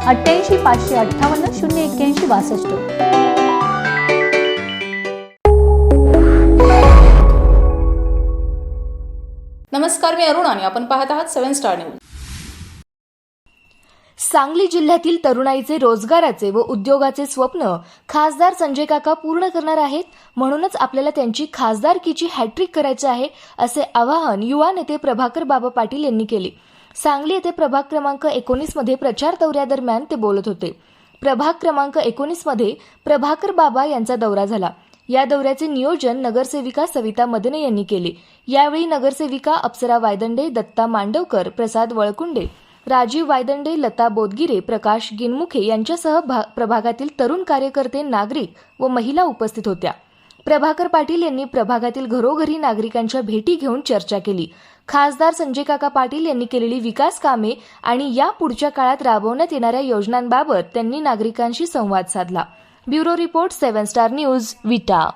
अठ्ठ्याऐंशी पाचशे अठ्ठावन्न शून्य एक्क्याऐंशी बासष्ट. नमस्कार मी अरुण आणि आपण पाहत आहात सेव्हन स्टार न्यूज. सांगली जिल्ह्यातील तरुणाईचे रोजगाराचे व उद्योगाचे स्वप्न खासदार संजय काका पूर्ण करणार आहेत म्हणूनच आपल्याला त्यांची खासदारकीची हॅट्रिक करायची आहे असे आवाहन युवा नेते प्रभाकर बाबा पाटील यांनी केले. सांगली येथे प्रभाग क्रमांक एकोणीसमध्ये प्रचार दौऱ्यादरम्यान ते बोलत होते. प्रभाग क्रमांक एकोणीसमध्ये प्रभाकर बाबा यांचा दौरा झाला. या दौऱ्याचे नियोजन नगरसेविका सविता मदने यांनी केले. यावेळी नगरसेविका अप्सरा वायदंडे दत्ता मांडवकर प्रसाद वळकुंडे राजीव वायदंडे लता बोदगिरे प्रकाश गिनमुखे यांच्यासह भा- प्रभागातील तरुण कार्यकर्ते नागरिक व महिला उपस्थित होत्या. प्रभाकर पाटील यांनी प्रभागातील घरोघरी नागरिकांच्या भेटी घेऊन चर्चा केली. खासदार संजय काका पाटील यांनी केलेली विकास कामे आणि या पुढच्या काळात राबवण्यात येणाऱ्या योजनांबाबत त्यांनी नागरिकांशी संवाद साधला. Bureau report seven star news Vita.